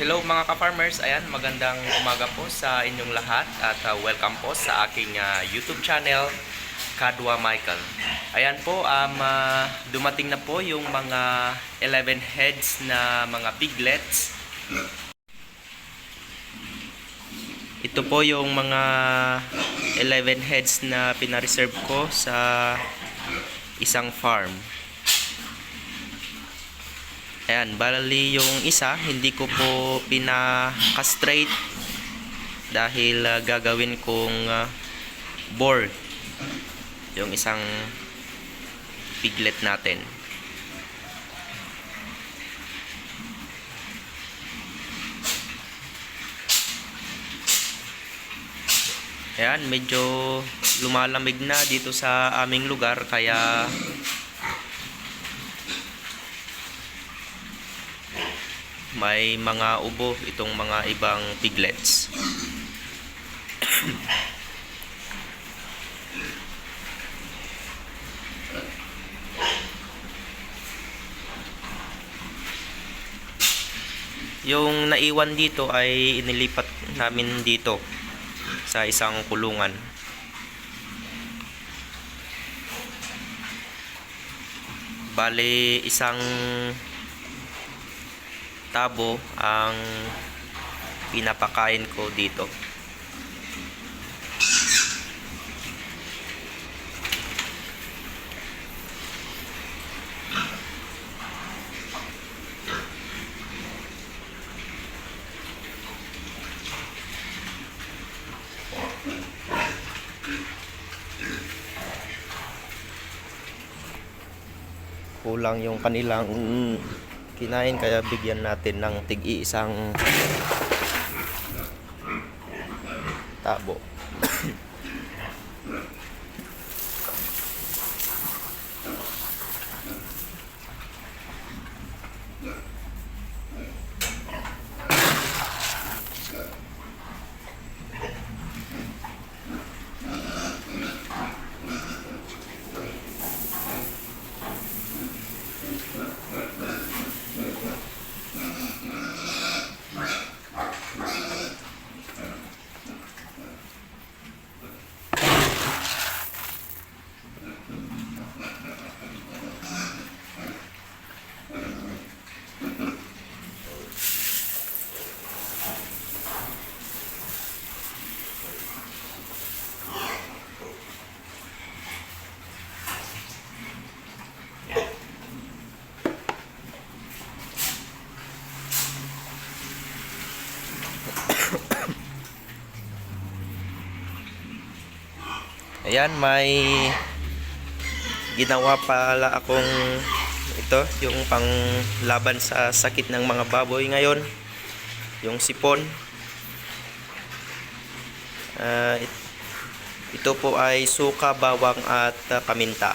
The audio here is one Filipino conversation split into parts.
Hello mga ka-farmers, ayan magandang umaga po sa inyong lahat at uh, welcome po sa aking uh, YouTube channel Kadwa Michael. Ayan po, um, uh, dumating na po yung mga 11 heads na mga piglets. Ito po yung mga 11 heads na pinareserve ko sa isang farm. Ayan, bali yung isa, hindi ko po pinaka-straight dahil ah, gagawin kong ah, board yung isang piglet natin. Ayan, medyo lumalamig na dito sa aming lugar kaya may mga ubo itong mga ibang piglets. Yung naiwan dito ay inilipat namin dito sa isang kulungan. Bale, isang tabo ang pinapakain ko dito. Kulang yung kanilang kinain kaya bigyan natin ng tig-iisang tabo. Ayan, may ginawa pala akong ito, yung pang laban sa sakit ng mga baboy ngayon. Yung sipon. It- ito po ay suka, bawang at ah, paminta.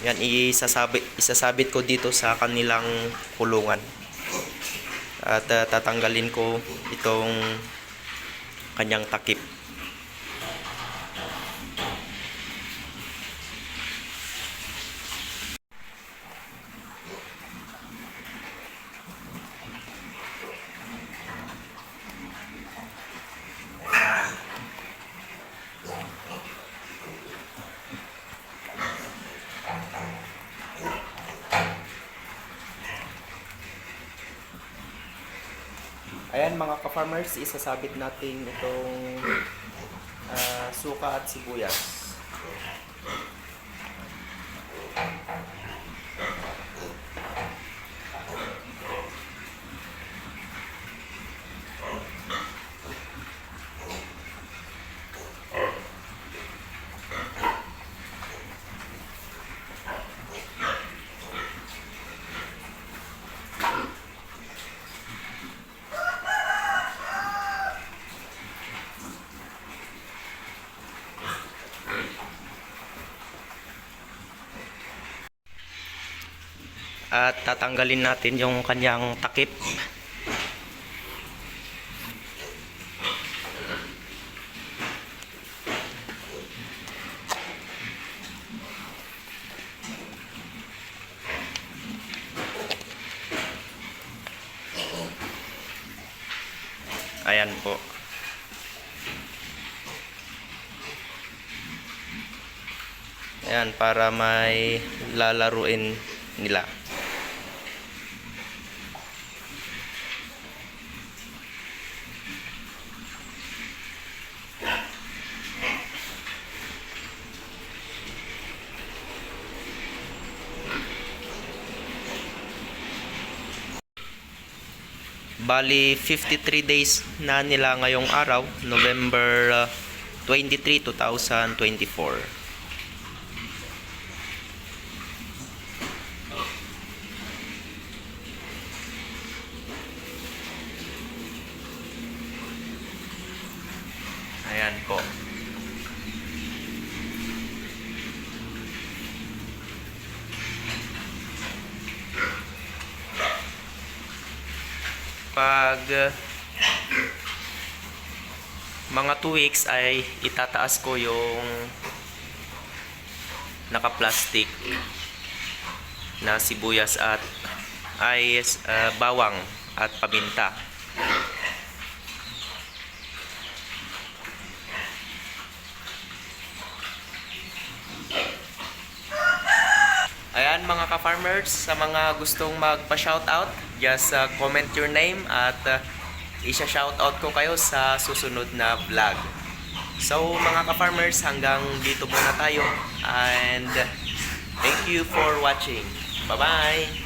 Yan, isasabit, isasabit ko dito sa kanilang kulungan. At ah, tatanggalin ko itong kanyang takip. Ayan mga ka-farmers, isasabit natin itong ah, suka at sibuyas. at tatanggalin natin yung kanyang takip. Ayan po. Ayan para may lalaruin nila. Bali, 53 days na nila ngayong araw, November uh, 23, 2024. Ayan po. Pag uh, mga 2 weeks ay itataas ko yung naka-plastic na sibuyas at ay uh, bawang at paminta. Ayan mga ka-farmers, sa mga gustong magpa-shoutout, just uh, comment your name at uh, isa-shoutout ko kayo sa susunod na vlog. So mga ka-farmers, hanggang dito muna tayo and thank you for watching. Bye-bye!